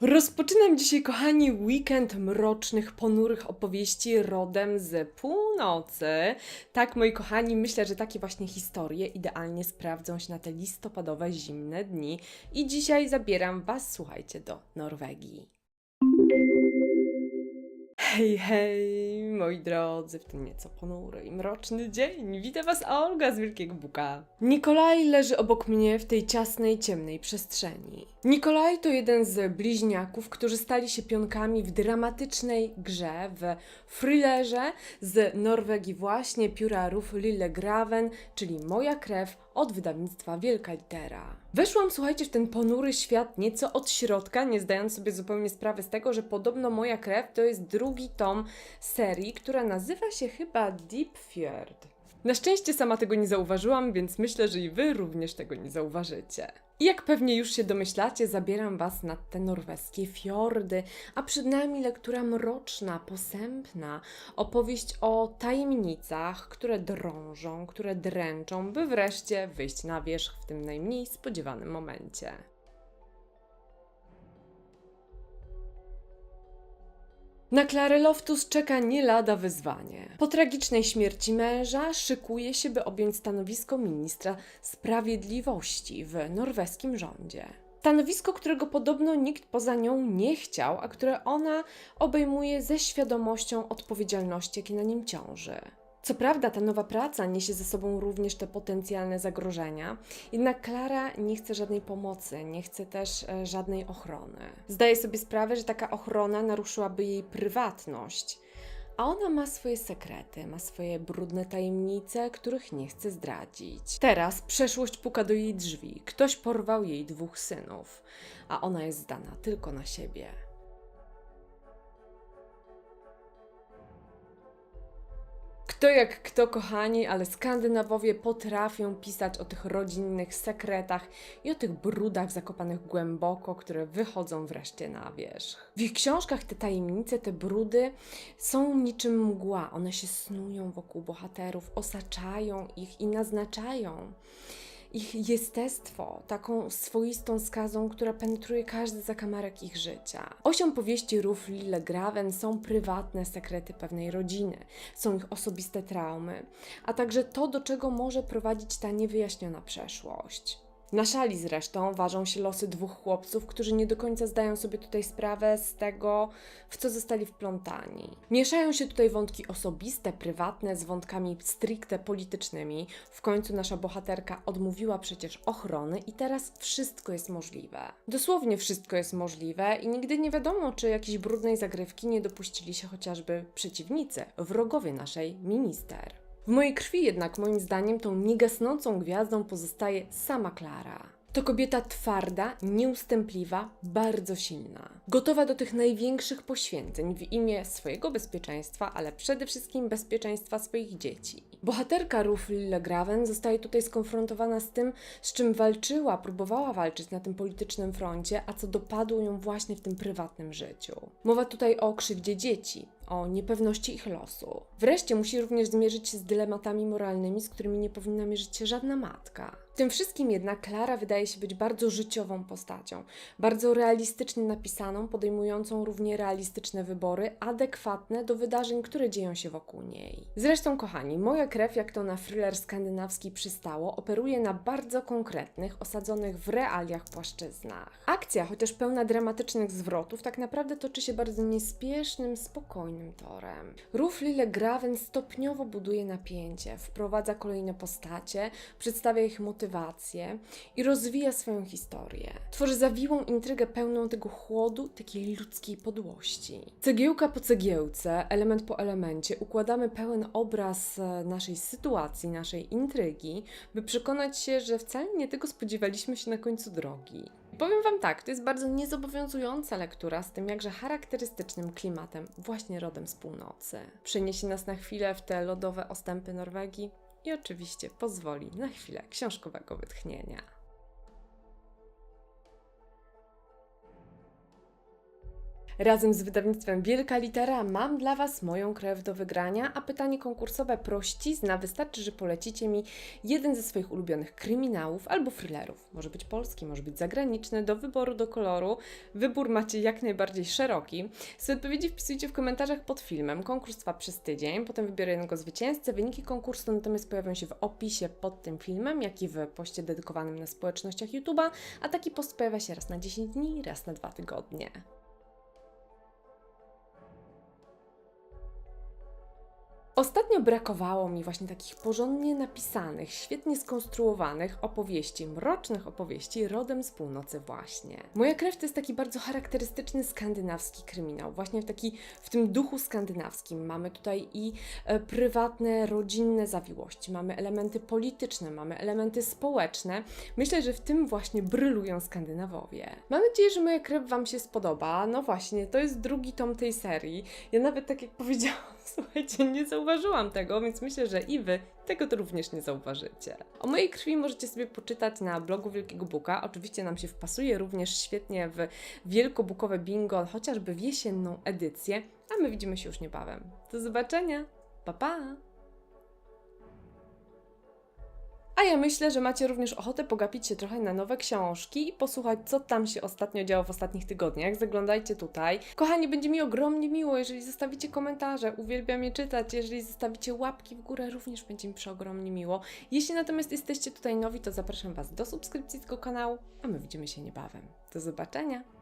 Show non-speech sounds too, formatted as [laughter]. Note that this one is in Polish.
Rozpoczynam dzisiaj, kochani, weekend mrocznych, ponurych opowieści rodem z północy. Tak, moi kochani, myślę, że takie właśnie historie idealnie sprawdzą się na te listopadowe, zimne dni. I dzisiaj zabieram Was, słuchajcie, do Norwegii. Hej, hej, moi drodzy, w ten nieco ponury i mroczny dzień. Witam Was, Olga z Wielkiego Buka. Nikolaj leży obok mnie w tej ciasnej, ciemnej przestrzeni. Nikolaj to jeden z bliźniaków, którzy stali się pionkami w dramatycznej grze, w thrillerze z Norwegii właśnie pióra Ruf Lille Graven, czyli Moja krew od wydawnictwa Wielka Litera. Weszłam, słuchajcie, w ten ponury świat nieco od środka, nie zdając sobie zupełnie sprawy z tego, że podobno Moja krew to jest drugi tom serii, która nazywa się chyba Deep Fjord. Na szczęście sama tego nie zauważyłam, więc myślę, że i wy również tego nie zauważycie. I jak pewnie już się domyślacie, zabieram was na te norweskie fiordy, a przed nami lektura mroczna, posępna, opowieść o tajemnicach, które drążą, które dręczą, by wreszcie wyjść na wierzch w tym najmniej spodziewanym momencie. Na Klarę Loftus czeka nie lada wyzwanie. Po tragicznej śmierci męża szykuje się, by objąć stanowisko ministra sprawiedliwości w norweskim rządzie. Stanowisko, którego podobno nikt poza nią nie chciał, a które ona obejmuje ze świadomością odpowiedzialności, jakie na nim ciąży. Co prawda, ta nowa praca niesie ze sobą również te potencjalne zagrożenia, jednak Klara nie chce żadnej pomocy, nie chce też e, żadnej ochrony. Zdaje sobie sprawę, że taka ochrona naruszyłaby jej prywatność, a ona ma swoje sekrety, ma swoje brudne tajemnice, których nie chce zdradzić. Teraz przeszłość puka do jej drzwi. Ktoś porwał jej dwóch synów, a ona jest zdana tylko na siebie. Kto jak kto, kochani, ale Skandynawowie potrafią pisać o tych rodzinnych sekretach i o tych brudach zakopanych głęboko, które wychodzą wreszcie na wierzch. W ich książkach te tajemnice, te brudy są niczym mgła. One się snują wokół bohaterów, osaczają ich i naznaczają ich jestestwo taką swoistą skazą, która penetruje każdy zakamarek ich życia. Osią powieści Ruf Lille Graven są prywatne sekrety pewnej rodziny, są ich osobiste traumy, a także to, do czego może prowadzić ta niewyjaśniona przeszłość. Na szali zresztą ważą się losy dwóch chłopców, którzy nie do końca zdają sobie tutaj sprawę z tego, w co zostali wplątani. Mieszają się tutaj wątki osobiste, prywatne z wątkami stricte politycznymi. W końcu nasza bohaterka odmówiła przecież ochrony i teraz wszystko jest możliwe. Dosłownie wszystko jest możliwe i nigdy nie wiadomo, czy jakiejś brudnej zagrywki nie dopuścili się chociażby przeciwnicy, wrogowie naszej minister. W mojej krwi jednak, moim zdaniem, tą niegasnącą gwiazdą pozostaje sama Klara. To kobieta twarda, nieustępliwa, bardzo silna. Gotowa do tych największych poświęceń w imię swojego bezpieczeństwa, ale przede wszystkim bezpieczeństwa swoich dzieci. Bohaterka Ruf Lillegraven zostaje tutaj skonfrontowana z tym, z czym walczyła, próbowała walczyć na tym politycznym froncie, a co dopadło ją właśnie w tym prywatnym życiu. Mowa tutaj o krzywdzie dzieci, o niepewności ich losu. Wreszcie musi również zmierzyć się z dylematami moralnymi, z którymi nie powinna mierzyć się żadna matka. W tym wszystkim jednak Klara wydaje się być bardzo życiową postacią, bardzo realistycznie napisaną, podejmującą równie realistyczne wybory, adekwatne do wydarzeń, które dzieją się wokół niej. Zresztą, kochani, moja krew, jak to na thriller skandynawski przystało, operuje na bardzo konkretnych, osadzonych w realiach płaszczyznach. Akcja, chociaż pełna dramatycznych zwrotów, tak naprawdę toczy się bardzo niespiesznym, spokojnym torem. Ruf Lille Graven stopniowo buduje napięcie, wprowadza kolejne postacie, przedstawia ich motywacje i rozwija swoją historię. Tworzy zawiłą intrygę pełną tego chłodu, takiej ludzkiej podłości. Cegiełka po cegiełce, element po elemencie, układamy pełen obraz e, naszej sytuacji, naszej intrygi, by przekonać się, że wcale nie tego spodziewaliśmy się na końcu drogi. Powiem Wam tak, to jest bardzo niezobowiązująca lektura z tym jakże charakterystycznym klimatem, właśnie rodem z północy. Przeniesie nas na chwilę w te lodowe ostępy Norwegii i oczywiście pozwoli na chwilę książkowego wytchnienia. Razem z wydawnictwem Wielka Litera mam dla Was moją krew do wygrania, a pytanie konkursowe prościzna. Wystarczy, że polecicie mi jeden ze swoich ulubionych kryminałów albo thrillerów. Może być polski, może być zagraniczny, do wyboru, do koloru. Wybór macie jak najbardziej szeroki. Swoje odpowiedzi wpisujcie w komentarzach pod filmem. Konkurs trwa przez tydzień, potem wybiorę jednego zwycięzcę. Wyniki konkursu natomiast pojawią się w opisie pod tym filmem, jak i w poście dedykowanym na społecznościach YouTube'a, a taki post pojawia się raz na 10 dni, raz na 2 tygodnie. Ostatnio brakowało mi właśnie takich porządnie napisanych, świetnie skonstruowanych opowieści, mrocznych opowieści rodem z północy właśnie. Moja krew to jest taki bardzo charakterystyczny skandynawski kryminał, właśnie w taki w tym duchu skandynawskim. Mamy tutaj i e, prywatne, rodzinne zawiłości, mamy elementy polityczne, mamy elementy społeczne. Myślę, że w tym właśnie brylują Skandynawowie. Mam nadzieję, że moja krew Wam się spodoba. No właśnie, to jest drugi tom tej serii. Ja nawet tak jak powiedziałam, [laughs] słuchajcie, nie zauważyłam tego, więc myślę, że i Wy tego to również nie zauważycie. O mojej krwi możecie sobie poczytać na blogu Wielkiego Buka. Oczywiście nam się wpasuje również świetnie w wielkobukowe bingo, chociażby w jesienną edycję, a my widzimy się już niebawem. Do zobaczenia! Pa pa! Ja myślę, że macie również ochotę pogapić się trochę na nowe książki i posłuchać, co tam się ostatnio działo w ostatnich tygodniach. Zaglądajcie tutaj. Kochani, będzie mi ogromnie miło, jeżeli zostawicie komentarze. Uwielbiam je czytać. Jeżeli zostawicie łapki w górę, również będzie mi przeogromnie miło. Jeśli natomiast jesteście tutaj nowi, to zapraszam Was do subskrypcji tego kanału, a my widzimy się niebawem. Do zobaczenia!